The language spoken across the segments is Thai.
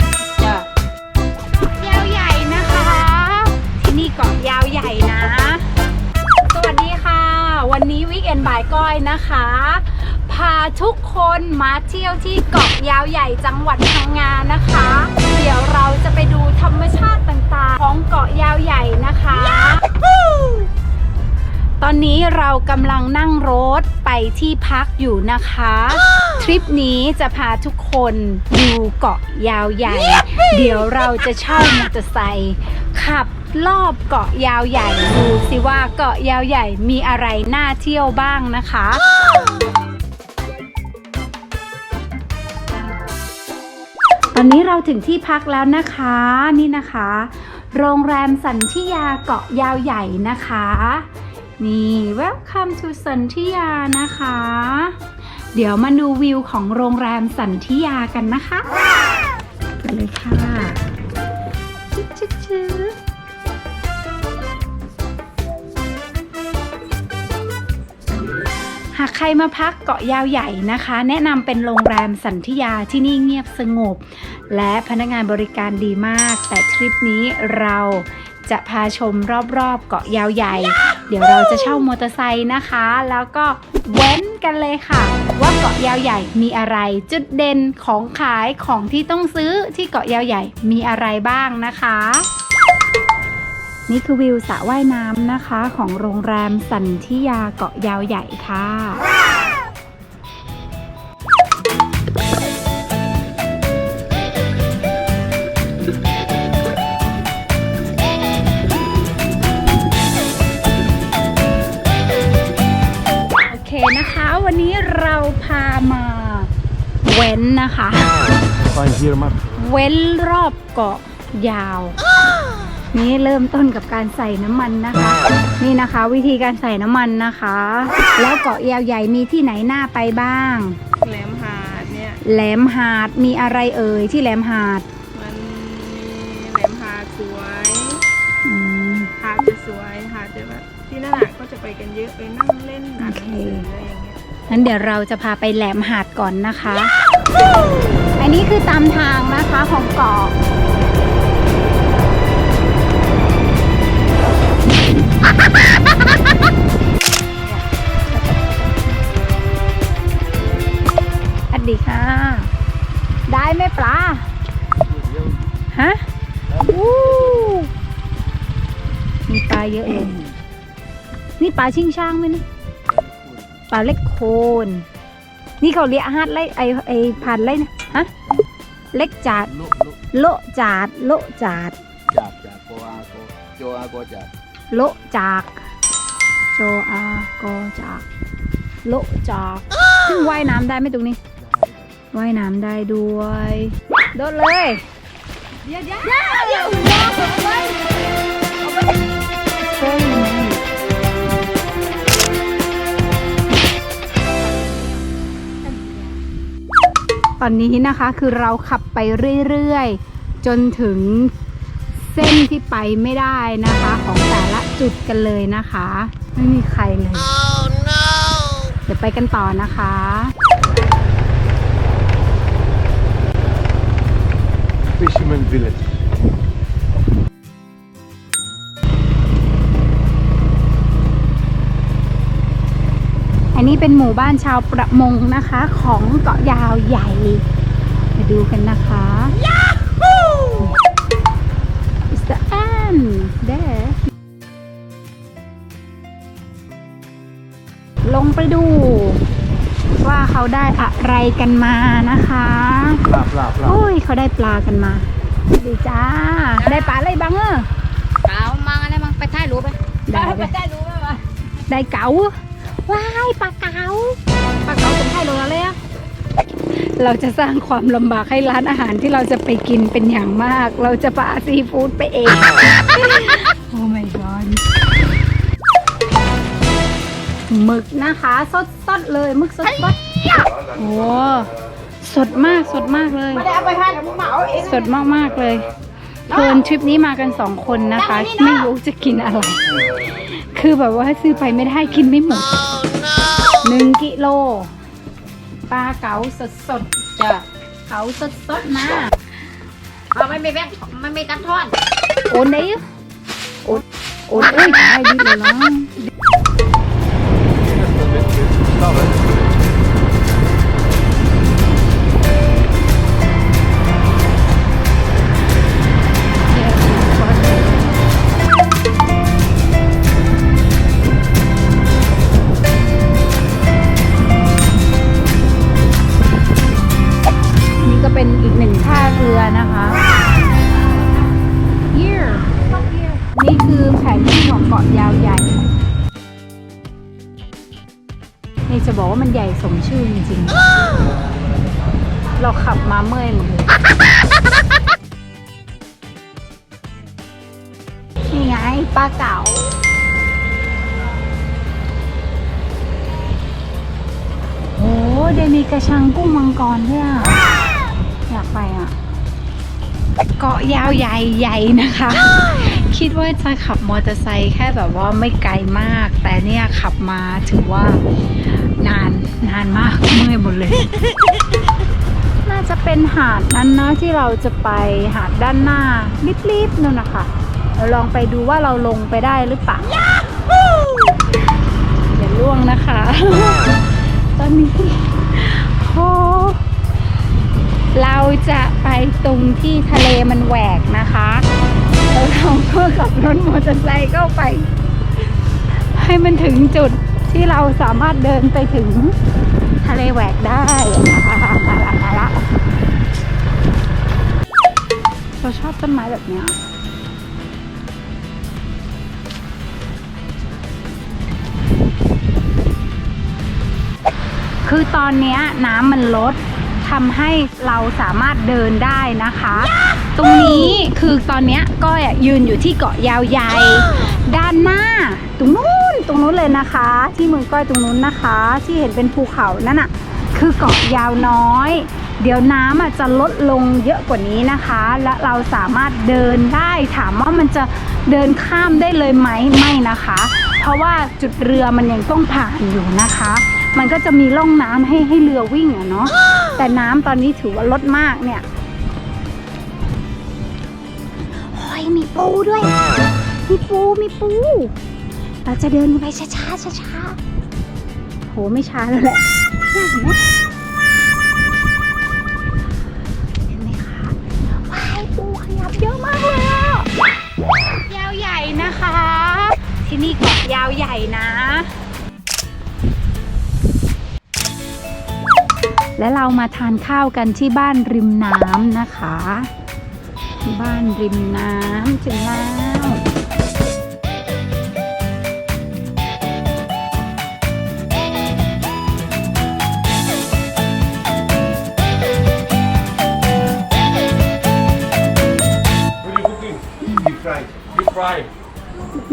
ดจ้ะยาวใหญ่นะคะ ที่นี่เกาะยาวใหญ่นะ สวัสดีค่ะ วันนี้วิกเอนบ่ายก้อยนะคะ พาทุกคนมาเที่ยวที่เกาะยาวใหญ่จังหวัดพังงานะคะ เดี๋ยวเราจะไปดูธรรมชาติต่างๆ ของเกาะยาวใหญ่นะคะ ตอนนี้เรากำลังนั่งรถไปที่พักอยู่นะคะ ทริปนี้จะพาทุกคนดูเกาะยาวใหญ่ เดี๋ยวเราจะเช่ามอเตอร์ไซค์ขับรอบเกาะยาวใหญ่ดูสิว่าเกาะยาวใหญ่มีอะไรน่าเที่ยวบ้างนะคะตอนนี้เราถึงที่พักแล้วนะคะนี่นะคะ โรงแรมสันทิยาเกาะยาวใหญ่นะคะ นี่ welcome to สันทิยานะคะ เดี๋ยวมาดูวิวของโรงแรมสันทิยากันนะคะไปเลยค่ะชึ๊ดชึ๊ดชึ๊ดหากใครมาพักเกาะยาวใหญ่นะคะ แนะนำเป็นโรงแรมสันทิยาที่นี่เงียบสงบ และพนักงานบริการดีมาก แต่ทริปนี้เราจะพาชมรอบๆ เกาะยาวใหญ่ เดี๋ยวเราจะเช่ามอเตอร์ไซค์นะคะ แล้วก็เว้นกันเลยค่ะ ว่าเกาะยาวใหญ่มีอะไรจุดเด่นของขายของที่ต้องซื้อที่เกาะยาวใหญ่มีอะไรบ้างนะคะนี่คือวิวสระว่ายน้ำนะคะ ของโรงแรมสันทิยาเกาะยาวใหญ่ค่ะ ว้นนะคะ Fine here, Mark. เว้นรอบเกาะยาว นี่เริ่มต้นกับการใส่น้ำมันนะคะ นี่นะคะวิธีการใส่น้ำมันนะคะ แล้วเกาะยาวใหญ่มีที่ไหนน่าไปบ้าง แหลมหาดเนี่ย แหลมหาดมีอะไรเอ่ยที่แหลมหาดมันมีแหลมหาดสวย อืม หาดจะสวย หาดจะแบบที่นั่นอะก็จะไปกันเยอะไปนั่งเล่นอ่านหนังสืออะไรอย่างเงี้ย งั้นเดี๋ยวเราจะพาไปแหลมหาดก่อนนะคะ อันนี้คือตามทางนะคะของเกาะัสดีค่ะ ได้ไหมปลา ฮะอู้มีปลาเยอะเลย นี่ปลาชิงช่างไหมนี่ ปลาเล็กโคน นี่เขาเรียกอาหารไรไอไอพันไรนะฮะเล็กจาด Look, look. โละจาด โละจาด Jab, jab. Go, ah, go. Yo, ah, go, jab. โละจากโจอาโกจากโละจากซึ่งว่ายน้ำได้ไหมตรงนี้ ว่ายน้ำได้ด้วย โดดเลย เดี๋ยวเดี๋ยวเดี๋ยว อนนี้นะคะคือเราขับไปเรื่อยๆ จนถึงเส้นที่ไปไม่ได้นะคะ ของแต่ละจุดกันเลยนะคะ ไม่มีใครเลยเดี๋ยวไปกันต่อนะคะ Fisherman village. อันนี้เป็นหมู่บ้านชาวประมงนะคะ ของเกาะยาวใหญ่ มาดูกันนะคะ It's the end there ลงไปดู ว่าเขาได้อะไรกันมานะคะ Lap, lap, โอ้ lap. ยเขาได้ปลากันมาสวัสดีจ้า ได้ปลาอะไรบ้างเออเปล่ามังอะไรมังไปถ่ายรูปไปได้ไปถ่ายรูปไปวะได้เก๋า ว้ายปลาเก๋าปลาเก๋าเป็นถ่ายรูปอะไรอะเราจะสร้างความลำบากให้ร้านอาหารที่เราจะไปกินเป็นอย่างมาก เราจะปาซีฟู้ดไปเอง โอ้ my god หมึกนะคะสดสดๆเลยหมึกสดสดๆโอ้สดมากสดมากเลยไม่ได้เอาไปให้เหมาเองสดมากๆเลยเพลินทริปนี้มากันสองคนนะคะ ไม่รู้จะกินอะไร คือแบบว่าซื้อไปไม่ได้กินไม่หมด หนึ่งกิโลปลาเก๋าสดสดๆจ้ะเก๋าสดสดๆมาเราไม่มีแบงค์ไม่มีกันทอนโอนได้อยู่โอนโอนอุ้ยได้ดีเลยเนาะ Stop it. จะบอกว่ามันใหญ่สมชื่อจริงๆ เราขับมาเมื่อยหมดเลยนี่ไงปลาเก๋าโอ้เดมีกระชังกุ้งมังกรด้วยอะ อยากไปอะ เกาะยาวใหญ่ใหญ่นะคะ คิดว่าจะขับมอเตอร์ไซค์แค่แบบว่าไม่ไกลมาก แต่เนี่ยขับมาถือว่า นานนานมากเมื่อยหมดเลย น่าจะเป็นหาดนั้นนะที่เราจะไปหาดด้านหน้ารีบๆนู่นนะคะเราลองไปดูว่าเราลงไปได้หรือเปล่าอย่าล่วงนะคะ ตอนนี้โอ้เราจะไปตรงที่ทะเลมันแหวกนะคะแล้วเราก็ขับรถมอเตอร์ไซค์เข้าไป ให้มันถึงจุด ที่เราสามารถเดินไปถึงทะเลแหวกได้มาละละเราชอบต้นไม้แบบนี้คือตอนนี้น้ำมันลดทำให้เราสามารถเดินได้นะคะ ตรงนี้คือตอนนี้ก้อยยืนอยู่ที่เกาะยาวใหญ่ ด้านหน้า ตรงนู้น ตรงนู้นเลยนะคะ ที่มือก้อยตรงนู้นนะคะ ที่เห็นเป็นภูเขานั่นอะคือเกาะยาวน้อย เดี๋ยวน้ำอะจะลดลงเยอะกว่านี้นะคะ และเราสามารถเดินได้ถามว่ามันจะเดินข้ามได้เลยไหมไม่นะคะ เพราะว่าจุดเรือมันยังต้องผ่านอยู่นะคะ มันก็จะมีร่องน้ำให้ให้เรือวิ่งอะเนาะแต่น้ำตอนนี้ถือว่าลดมากเนี่ยโอ้ยมีปูด้วย มีปูมีปู เราจะเดินไปช้าช้าช้าช้าๆโหไม่ช้าแล้วแหละเนี่ยเห็นไหมเห็นไหมคะว้ายปูขยับเยอะมากเลยอะยาวใหญ่นะคะ ที่นี่เกาะยาวใหญ่นะ และเรามาทานข้าวกันที่บ้านริมน้ำนะคะ บ้านริมน้ำถึงแล้ว Deep fry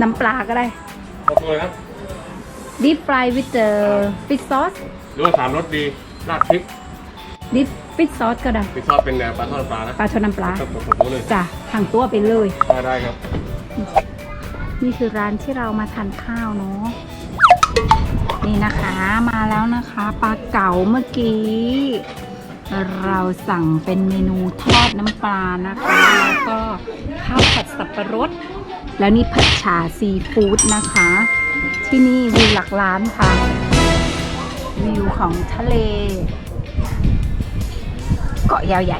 น้ำปลาก็ได้เอาตัวเลยครับ deep fry with the fish sauce หรือว่าสามรสดีราดพริก deep fish sauce ก็ได้พริกซอสเป็นแนวปลาทอดน้ำปลานะปลาชอนน้ำปลาครับผมผมเลยจ้ะทางตัวไปเลย ได้ได้ครับ นี่คือร้านที่เรามาทานข้าวเนาะนี่นะคะมาแล้วนะคะปลาเก๋าเมื่อกี้ เราสั่งเป็นเมนูทอดน้ำปลานะคะ แล้วก็ข้าวผัดสับปะรด แล้วนี่ผัดฉาซีฟู้ดนะคะ ที่นี่วิวหลักล้านค่ะ วิวของทะเล เกาะยาวใหญ่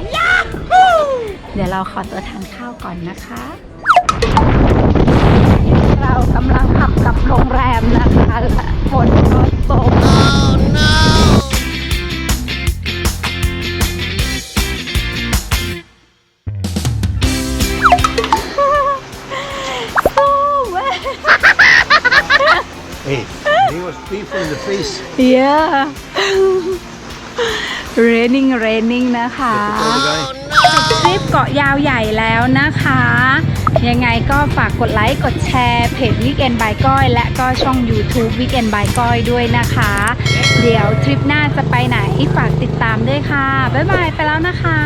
เดี๋ยวเราขอตัวทานข้าวก่อนนะคะ เรากำลังขับกลับโรงแรมนะคะฝนก็ตก so yeah raining raining นะคะทริปเกาะยาวใหญ่แล้วนะคะ ยังไงก็ฝากกดไลค์ กดแชร์เพจ Weekend by ก้อย และก็ช่อง YouTube Weekend by ก้อยด้วยนะคะ เดี๋ยวทริปหน้าจะไปไหน ฝากติดตามด้วยค่ะ บ๊ายบายไปแล้วนะคะ